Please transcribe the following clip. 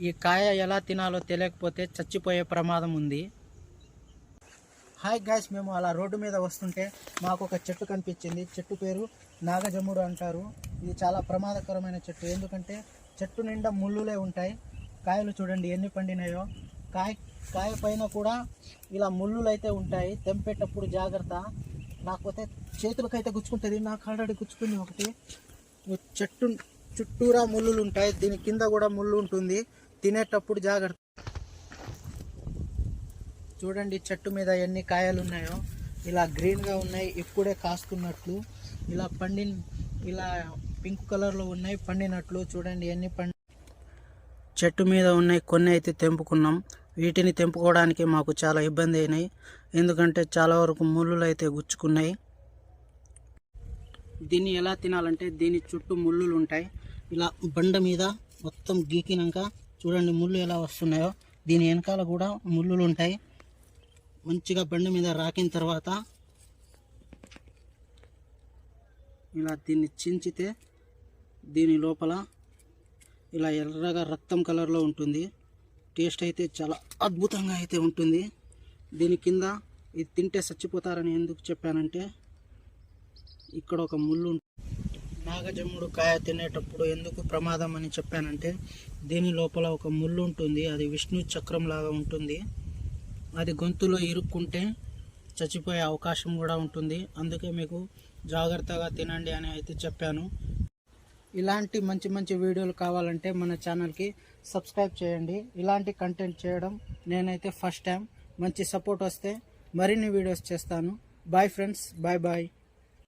ఈ కాయ ఎలా తినాలో తెలియకపోతే చచ్చిపోయే ప్రమాదం ఉంది. హాయ్ గాయ్స్ మేము అలా రోడ్డు మీద వస్తుంటే మాకు ఒక చెట్టు కనిపించింది. చెట్టు పేరు నాగజముడు అంటారు. ఇది చాలా ప్రమాదకరమైన చెట్టు. ఎందుకంటే చెట్టు నిండా ముళ్ళులే ఉంటాయి. కాయలు చూడండి ఎన్ని పండినాయో. కాయ కాయ పైన కూడా ఇలా ముళ్ళులు అయితే ఉంటాయి. తెంపేటప్పుడు జాగ్రత్త. లేకపోతే చేతులకైతే గుచ్చుకుంటుంది. నాకు ఆల్రెడీ గుచ్చుకుంది ఒకటి. చెట్టు చుట్టూరా ముళ్ళులు ఉంటాయి. దీని కింద కూడా ముళ్ళు ఉంటుంది. తినేటప్పుడు జాగ్రత్త. చూడండి చెట్టు మీద ఎన్ని కాయలు ఉన్నాయో ఇలా గ్రీన్గా ఉన్నాయి ఇప్పుడే కాస్తున్నట్లు. ఇలా పండి ఇలా పింక్ కలర్లో ఉన్నాయి పండినట్లు. చూడండి ఎన్ని పండి. చెట్టు మీద ఉన్నాయి కొన్ని అయితే తెంపుకున్నాం. వీటిని తెంపుకోవడానికి మాకు చాలా ఇబ్బంది అయినాయి. ఎందుకంటే చాలా వరకు ముళ్ళులు అయితే గుచ్చుకున్నాయి. దీన్ని ఎలా తినాలంటే దీని చుట్టూ ముళ్ళులు ఉంటాయి. ఇలా బండ మీద మొత్తం గీకినాక చూడండి ముళ్ళు ఎలా వస్తున్నాయో. దీని వెనకాల కూడా ముళ్ళులు ఉంటాయి. మంచిగా బండి మీద రాకిన తర్వాత ఇలా దీన్ని చించితే దీని లోపల ఇలా ఎర్రగా రక్తం కలర్లో ఉంటుంది. టేస్ట్ అయితే చాలా అద్భుతంగా అయితే ఉంటుంది. దీని కింద ఇది తింటే చచ్చిపోతారని ఎందుకు చెప్పానంటే ఇక్కడ ఒక ముళ్ళు ఉంటుంది నాగజమ్ముడు కాయ తినేటప్పుడు ఎందుకు ప్రమాదం అని చెప్పానంటే దీని లోపల ఒక ముళ్ళు ఉంటుంది అది విష్ణు చక్రం లాగా ఉంటుంది. అది గొంతులో ఇరుక్కుంటే చచ్చిపోయే అవకాశం కూడా ఉంటుంది. అందుకే మీకు జాగ్రత్తగా తినండి అని అయితే చెప్పాను. ఇలాంటి మంచి మంచి వీడియోలు కావాలంటే మన ఛానల్కి సబ్స్క్రైబ్ చేయండి. ఇలాంటి కంటెంట్ చేయడం నేనైతే ఫస్ట్ టైం. మంచి సపోర్ట్ వస్తే మరిన్ని వీడియోస్ చేస్తాను. Bye friends. Bye bye.